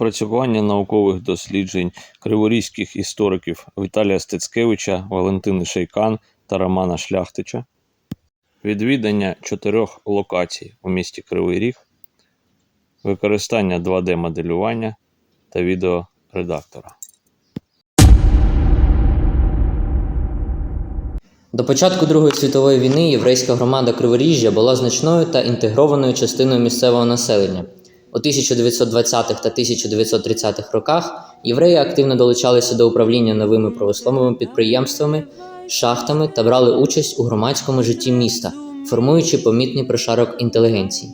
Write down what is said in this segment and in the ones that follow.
Напрацювання наукових досліджень криворізьких істориків Віталія Стецкевича, Валентини Шейкан та Романа Шляхтича. Відвідання чотирьох локацій у місті Кривий Ріг, використання 2D-моделювання та відеоредактора. До початку Другої світової війни єврейська громада Криворіжжя була значною та інтегрованою частиною місцевого населення. У 1920-х та 1930-х роках євреї активно долучалися до управління новими промисловими підприємствами, шахтами та брали участь у громадському житті міста, формуючи помітний прошарок інтелігенції.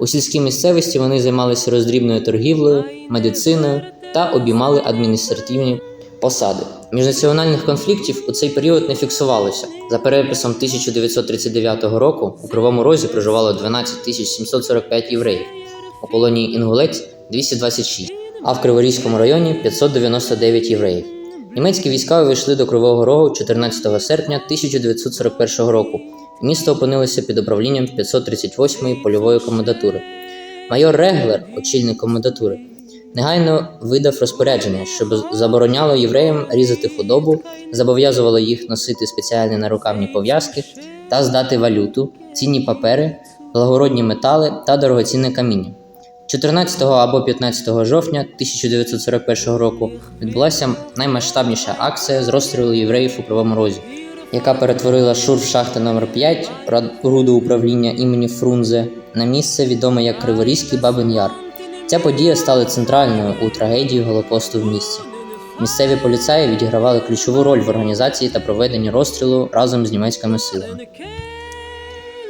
У сільській місцевості вони займалися роздрібною торгівлею, медициною та обіймали адміністративні посади. Міжнаціональних конфліктів у цей період не фіксувалося. За переписом 1939 року у Кривому Розі проживало 12 745 євреїв, у полонії Інгулець 226, а в Криворізькому районі 599 євреїв. Німецькі війська увійшли до Кривого Рогу 14 серпня 1941 року. Місто опинилося під управлінням 538-ї польової комендатури. Майор Реглер, очільник комендатури, негайно видав розпорядження, що забороняло євреям різати худобу, зобов'язувало їх носити спеціальні нарукавні пов'язки та здати валюту, цінні папери, благородні метали та дорогоцінне каміння. 14 або 15 жовтня 1941 року відбулася наймасштабніша акція з розстрілу євреїв у Кривому Розі, яка перетворила шурф шахти номер 5 руду управління імені Фрунзе на місце відоме як Криворізький Бабин Яр. Ця подія стала центральною у трагедії Голокосту в місті. Місцеві поліцаї відігравали ключову роль в організації та проведенні розстрілу разом з німецькими силами.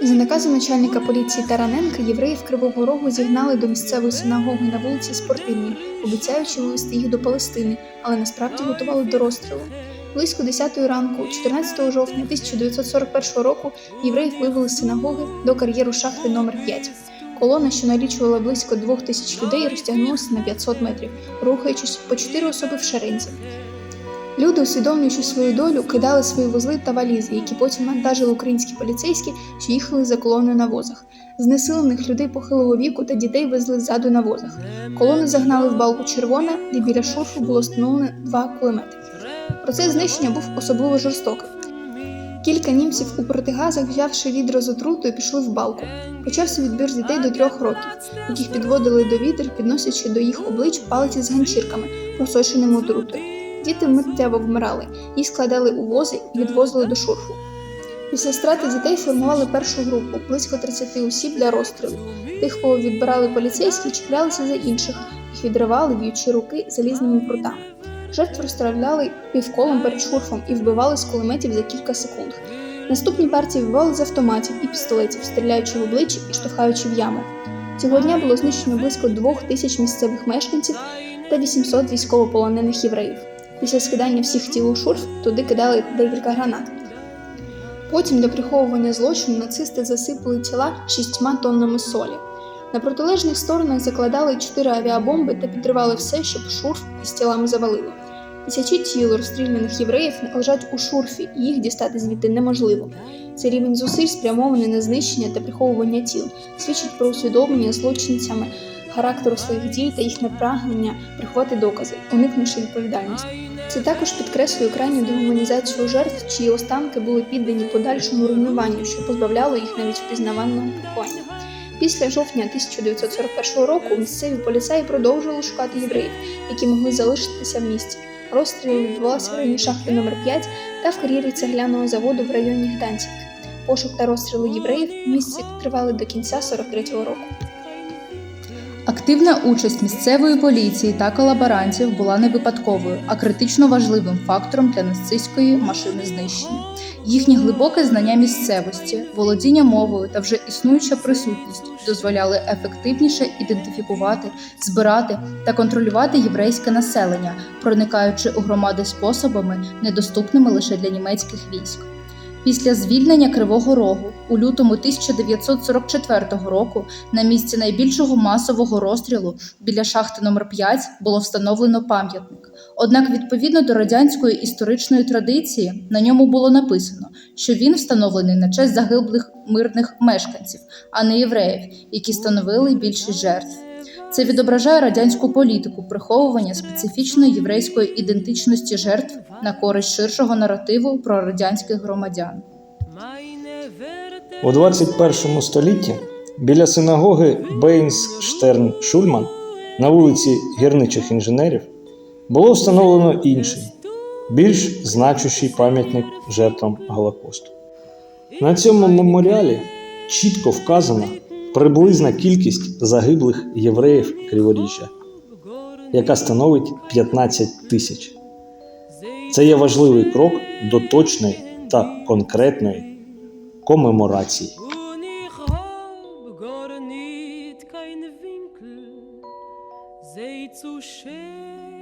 За наказом начальника поліції Тараненка євреїв Кривого Рогу зігнали до місцевої синагоги на вулиці Спортивній, обіцяючи вивезти їх до Палестини, але насправді готували до розстрілу. Близько 10 ранку, 14 жовтня 1941 року, євреїв вивели з синагоги до кар'єру шахти номер 5 Колона, що налічувала близько двох тисяч людей, розтягнулася на 500 метрів, рухаючись по чотири особи в шерензі. Люди, усвідомлюючи свою долю, кидали свої вузли та валізи, які потім вантажили українські поліцейські, що їхали за колоною на возах. Знесилених людей похилого віку та дітей везли ззаду на возах. Колону загнали в балку червона, де біля шурфу було встановлено два кулемети. Процес знищення був особливо жорстокий. Кілька німців у протигазах, взявши відро з отрутою, пішли в балку. Почався відбір дітей до трьох років, яких підводили до відер, підносячи до їх облич палиці з ганчірками, просоченими отрутою. Діти миттєво вмирали, їх складали у вози і відвозили до шурфу. Після страти дітей формували першу групу близько 30 осіб для розстрілу. Тих, кого відбирали поліцейські, чіплялися за інших, їх відривали, б'ючи руки залізними прутами. Жертв розстріляли півколом перед шурфом і вбивали з кулеметів за кілька секунд. Наступні партії вбивали з автоматів і пістолетів, стріляючи в обличчя і штовхаючи в яму. Цього дня було знищено близько двох тисяч місцевих мешканців та 800 військовополонених євреїв. Після скидання всіх тіл у шурф туди кидали декілька гранат. Потім для приховування злочину нацисти засипали тіла шістьма тоннами солі. На протилежних сторонах закладали чотири авіабомби та підривали все, щоб шурф із тілами завалило. Тисячі тіл розстріляних євреїв лежать у шурфі, і їх дістати звідти неможливо. Цей рівень зусиль спрямований на знищення та приховування тіл, свідчить про усвідомлення злочинцями характеру своїх дій та їхнє прагнення приховати докази, уникнувши відповідальності. Це також підкреслює крайню дегуманізацію жертв, чиї останки були піддані подальшому руйнуванню, що позбавляло їх навіть впізнаваного поховання. Після жовтня 1941 року місцеві поліцаї продовжували шукати євреїв, які могли залишитися в місті. Розстріл відбувався в районі шахти номер 5 та в кар'єрі цегляного заводу в районі Гданцівки. Пошук та розстріли євреїв в місті тривали до кінця 43-го року. Активна участь місцевої поліції та колаборантів була не випадковою, а критично важливим фактором для нацистської машини знищення. Їхнє глибоке знання місцевості, володіння мовою та вже існуюча присутність дозволяли ефективніше ідентифікувати, збирати та контролювати єврейське населення, проникаючи у громади способами, недоступними лише для німецьких військ. Після звільнення Кривого Рогу у лютому 1944 року на місці найбільшого масового розстрілу біля шахти номер 5 було встановлено пам'ятник. Однак, відповідно до радянської історичної традиції, на ньому було написано, що він встановлений на честь загиблих мирних мешканців, а не євреїв, які становили більшість жертв. Це відображає радянську політику приховування специфічної єврейської ідентичності жертв на користь ширшого наративу про радянських громадян. У 21 столітті біля синагоги Бейнс Штерн Шульман на вулиці гірничих інженерів було встановлено інший, більш значущий пам'ятник жертвам Голокосту. На цьому меморіалі чітко вказана приблизна кількість загиблих євреїв Криворіжжя, яка становить 15 тисяч. Це є важливий крок до точної та конкретної комеморації. zu schön.